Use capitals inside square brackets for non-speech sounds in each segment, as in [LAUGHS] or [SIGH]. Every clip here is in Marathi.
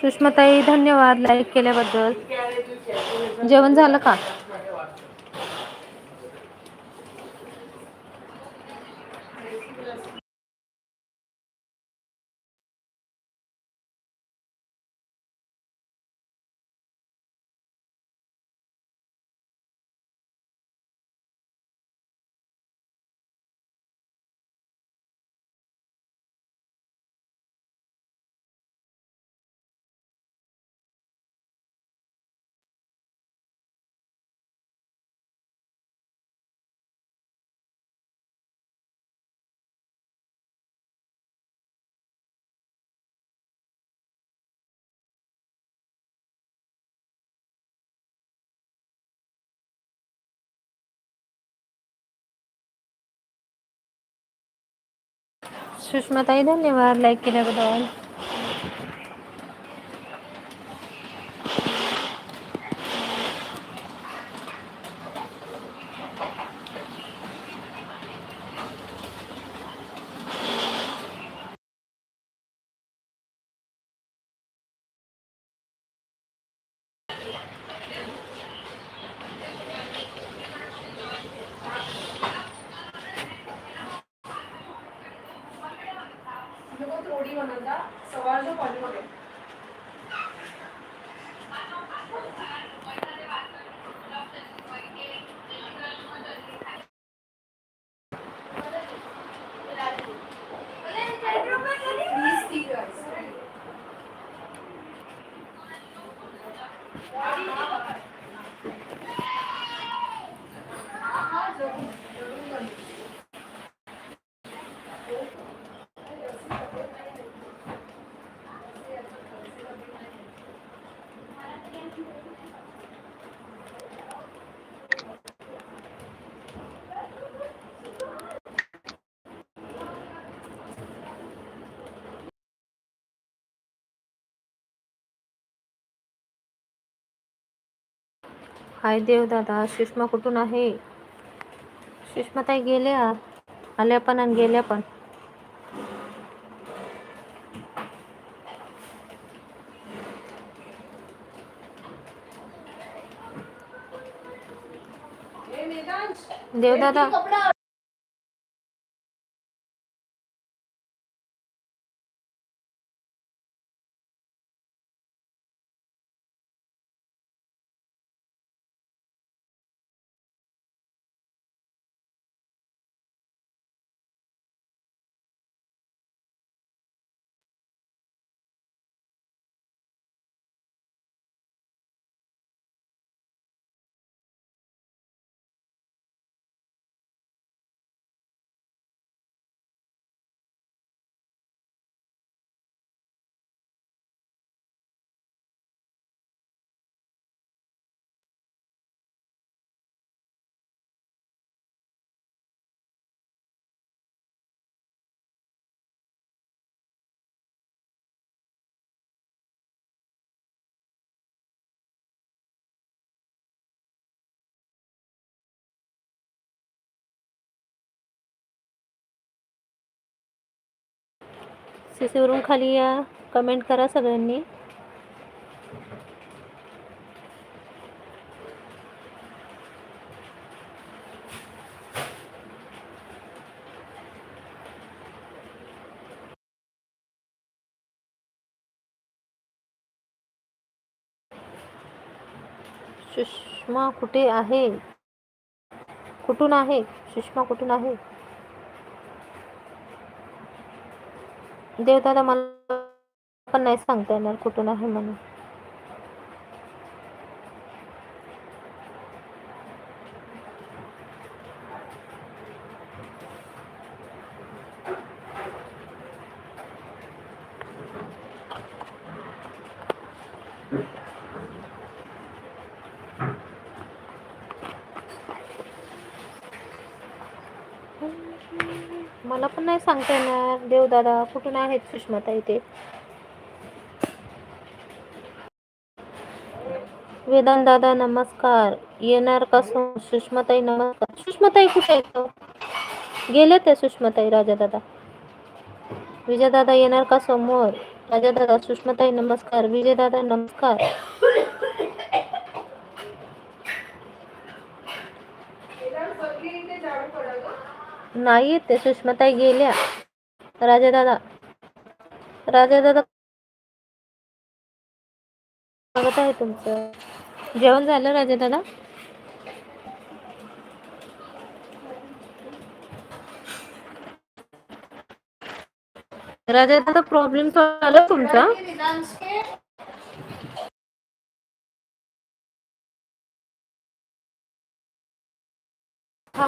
सुषमाताई धन्यवाद लाईक केल्याबद्दल. जेवण झालं का? सुषमाताई धन्यवाद. लाईक केल्याबद्दल. हाय देव दादा सुषमा कुठून आहे? सुषमाताई गेल्या आल्या पण आणि गेल्या पण. देवदादा. सीसीवरून खाली या. कमेंट करा सगळ्यांनी. सुषमा कुठे आहे? कुठून आहे? सुषमा कुठून आहे? देवदादा मला पण नाही सांगता येणार कुठून आहे म्हणून. मला पण नाही सांगता येणार. देवदादा, कुठून आहेत सुषमाताई ते वेदांत दादा, नमस्कार. येणार का सुषमाताई, नमस्कार. सुषमाताई कुठे आहेत? गेले ते सुषमाताई राजा दादा विजय दादा येणार का समोर? राजा दादा सुषमाताई, नमस्कार. विजय दादा नमस्कार. नाही ते सुषमाताई गेल्या. राजा दादा राजा दादा स्वागत आहे तुमचं. जेवण झालं राजा दादा राजा दादा प्रॉब्लेम झाला तुमचा? हा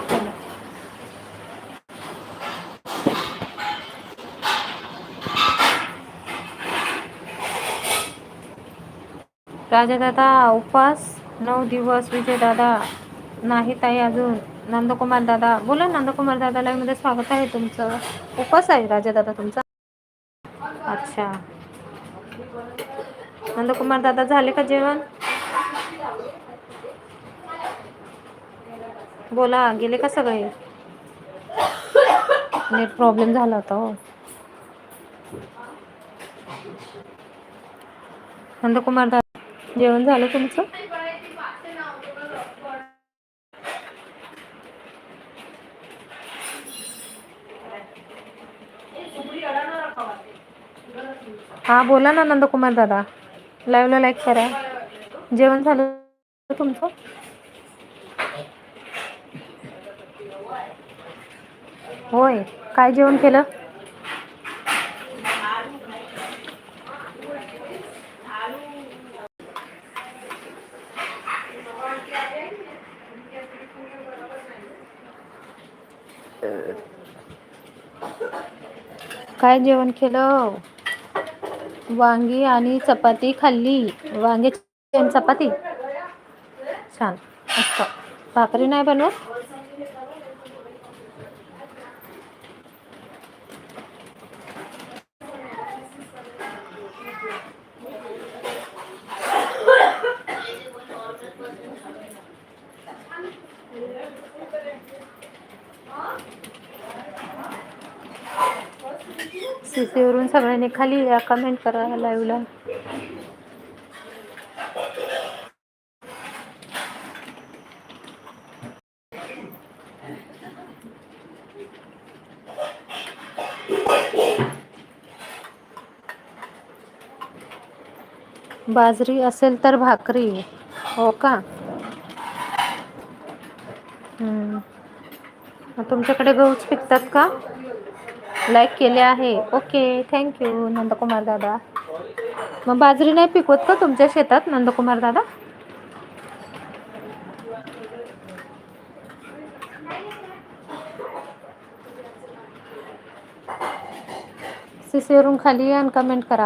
राजादादा उपवास नऊ दिवस विजयदादा नाही ताई अजून. नंदकुमार दादा बोला नंदकुमार दादा मध्ये स्वागत आहे तुमचं. उपवास आहे राजादादा तुमचा? अच्छा. नंदकुमार दादा झाले का जेवण? बोला गेले का सगळे? नेट प्रॉब्लेम झाला होता हो. नंदकुमार दादा जेवण झालं तुमचं? हा बोला ना नंदकुमार दादा. लाईव्हला लाईक करा. जेवण झालं तुमचं? होय. काय जेवण केलं? काय जेवण केलं? वांगी आणि चपाती खाल्ली. वांग्याची चपाती? छान. मस्त. भाकरी नाही बनवत? सीसीवरून सगळ्यांनी खाली या कमेंट करा लाईव्हला बाजरी असेल तर भाकरी हो का? तुमच्याकडे गहूच पिकतात का? लाईक केले आहे. ओके थँक्यू नंदकुमार दादा. मग बाजरी नाही पिकवत का तुमच्या शेतात नंदकुमार दादा? सीसीवरून खाली या आणि कमेंट करा.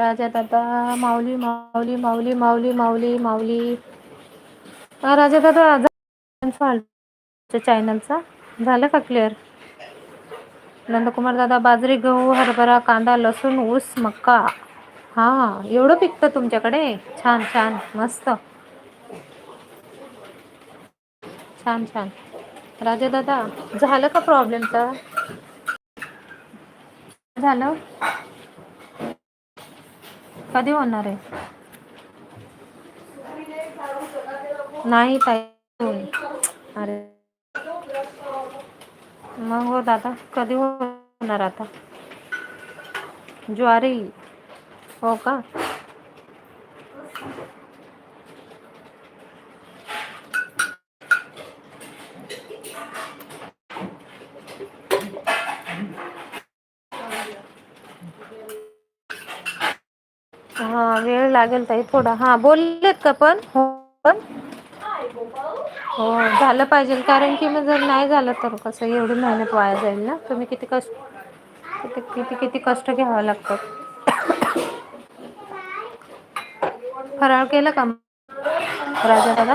राजा दादा माऊली माऊली माऊली माऊली माऊली माऊली. राजा दादा चॅनलचा झालं का क्लिअर नंदकुमार दादा बाजरी गहू हरभरा कांदा लसूण ऊस मक्का हा एवढं पिकतं तुमच्याकडे? छान छान मस्त. छान छान. राजा दादा झालं का प्रॉब्लेमचा झालं? कधी होणार आहे? नाही ताई. अरे. मग हो दादा कधी होणार आता? ज्वारी. हो का हा वेळ लागेल ताई थोडा. हा बोललेत का पण? हो पण? हो झालं पाहिजे. कारण की मग जर नाही झालं तर कसं एवढी मेहनत वाया जाईल ना? तुम्ही किती कष्ट किती किती किती कष्ट घ्यावं लागतात फराळ केलं का? राजा दादा?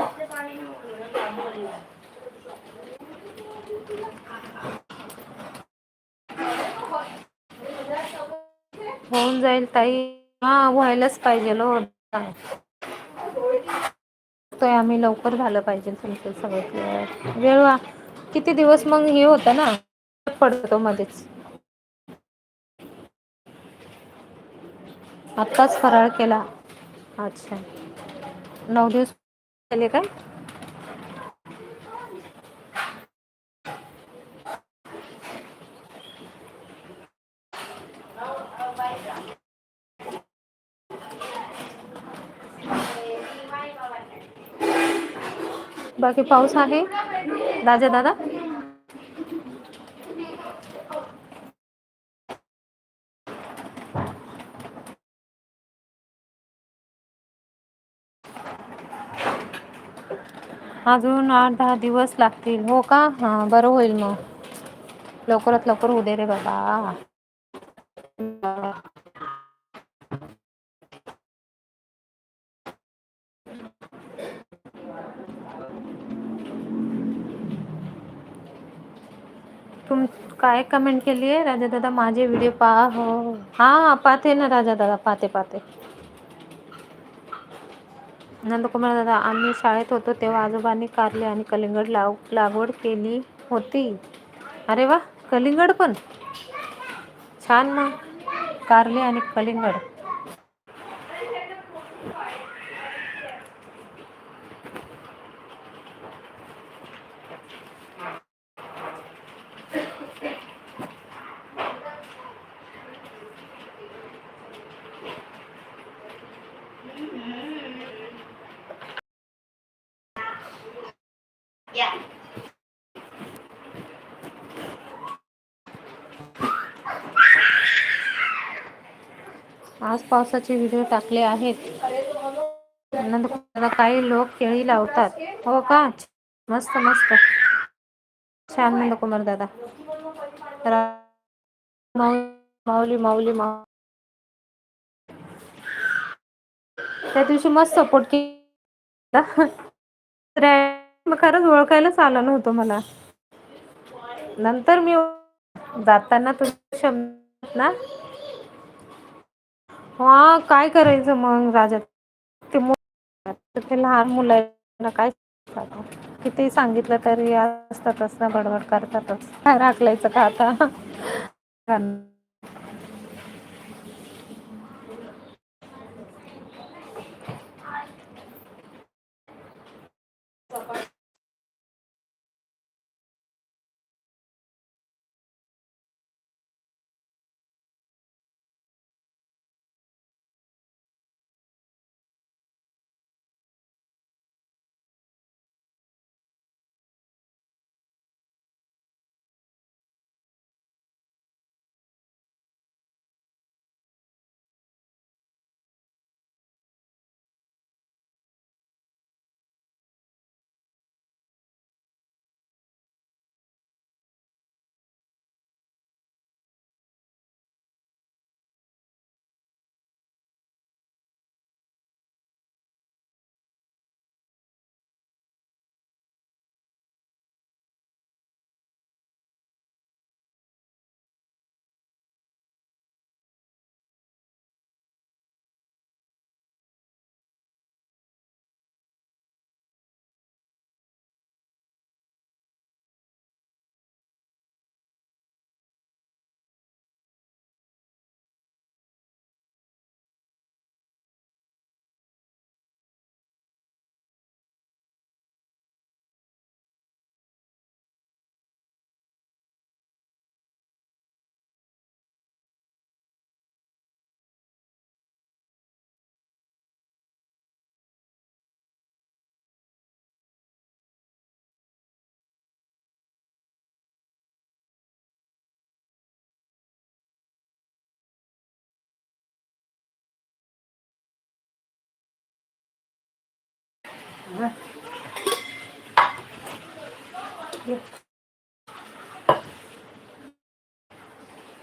होऊन जाईल ताई. हा व्हायलाच पाहिजे हो तो आम्ही लवकर झालं पाहिजे तुमचं सगळं. वेळ किती दिवस मग हे होतं ना? पडतो मध्येच. आत्ताच फराळ केला. अच्छा. नऊ दिवस झाले काय? बाकी पाऊस आहे. राजा दादा? अजून आठ दहा दिवस लागतील. हो का? हा बरं होईल मग. लवकरात लवकर होऊ दे रे बाबा. तुम काय कमेंट केली आहे राजा दादा माझे व्हिडिओ पहा हो, हो हा. पाहते ना राजा दादा पाहते पाहते. नंदकुमार दादा आम्ही शाळेत होतो तेव्हा आजोबांनी कारले आणि कलिंगड लाव लागवड केली होती. अरे वा कलिंगड पण. छान मग. कारले आणि कलिंगड. आज पावसाचे व्हिडिओ टाकले आहेत. नंतर काही लोक केळी लावतात. हो का? मस्त मस्त. छान नंदकुमार दादा? माऊली माऊली माऊली त्या दिवशी मस्त सपोर्ट [LAUGHS] मग खरंच ओळखायलाच आलं नव्हतं मला. नंतर मी जाताना तुझ्या शब्द ना हा काय करायचं मग राजा? ते ते लहान मुलांना काय किती सांगितलं तरी असतातच ना बडबड करतातच. काय राखलायचं का आता?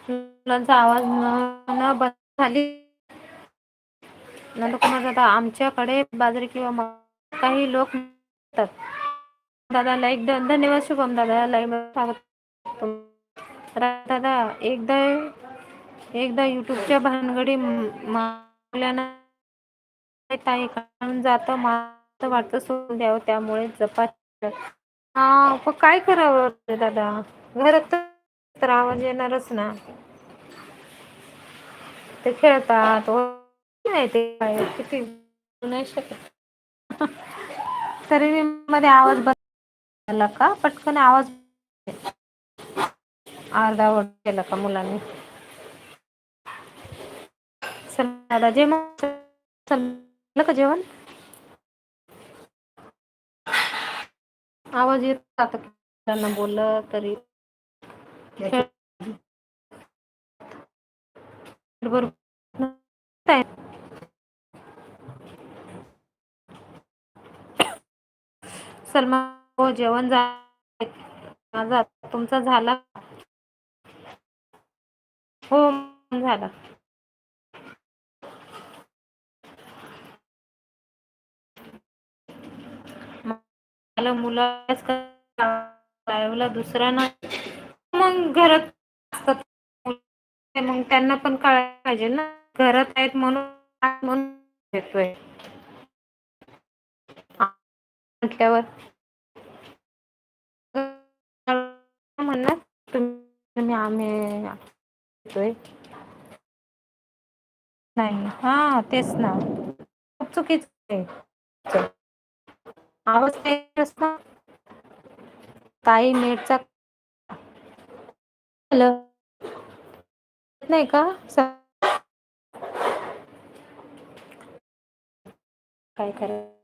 मुलांचा आवाज न न बंद झाली. नंदकुमार दादा आमच्याकडे बाजरी किंवा काही लोक म्हणतात दादा लाईक धन्यवाद शुभम दादा लाईक दादा एकदा एकदा युट्यूबच्या भानगडी मागल्यानं ताई काढून मला वाटतं सोडून द्यावं त्यामुळे जपा हा पण काय करावं दादा? घरात तर आवाज येणारच ना. ते खेळतात. नाही ते काय किती नाही शकत. तरी मध्ये आवाज बदलला का? पटकन आवाज अर्धावट केला का मुलांनी? चल दादा जेवण का जेवण? आवाज येत आता त्यांना बोललं तरी. बरोबर. सलमा हो जेवण झालं. माझा तुमचा झाला. हो झाला. मला मुलाच लाईव्हला दुसरा नाही. मग घरात असतात मग त्यांना पण कळायला पाहिजे ना. घरात आहेत म्हणून घेतोय. येतोय म्हटल्यावर म्हणणार तुम्ही आम्ही येतोय नाही. हा तेच ना. खूप चुकीचं आहे. आवाज ना नेटचा नाही का? काय करायचं?